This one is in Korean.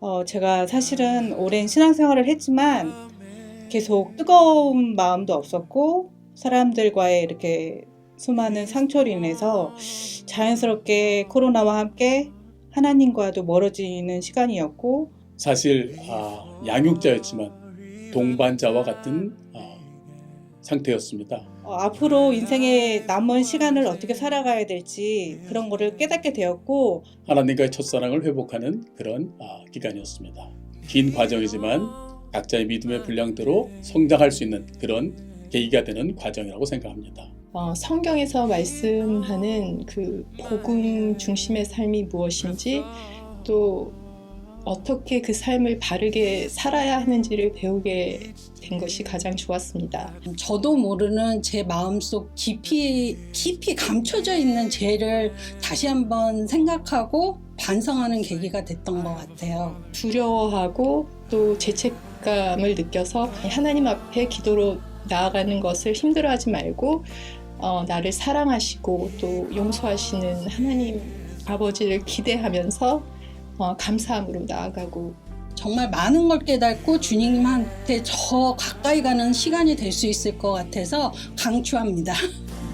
어, 제가 사실은 오랜 신앙생활을 했지만 계속 뜨거운 마음도 없었고 사람들과의 이렇게 수많은 상처로 인해서 자연스럽게 코로나와 함께 하나님과도 멀어지는 시간이었고 사실 아, 양육자였지만 동반자와 같은 아, 상태였습니다. 어, 앞으로 인생의 남은 시간을 어떻게 살아가야 될지 그런 거를 깨닫게 되었고 하나님과의 첫사랑을 회복하는 그런 아, 기간이었습니다. 긴 과정이지만 각자의 믿음의 분량대로 성장할 수 있는 그런 계기가 되는 과정이라고 생각합니다. 어, 성경에서 말씀하는 그 복음 중심의 삶이 무엇인지 또 어떻게 그 삶을 바르게 살아야 하는지를 배우게 된 것이 가장 좋았습니다. 저도 모르는 제 마음속 깊이 깊이 감춰져 있는 죄를 다시 한번 생각하고 반성하는 계기가 됐던 것 같아요. 두려워하고 또 죄책감을 느껴서 하나님 앞에 기도로 나아가는 것을 힘들어하지 말고 어, 나를 사랑하시고 또 용서하시는 하나님 아버지를 기대하면서 어, 감사함으로 나아가고 정말 많은 걸 깨닫고 주님한테 저 가까이 가는 시간이 될 수 있을 것 같아서 강추합니다.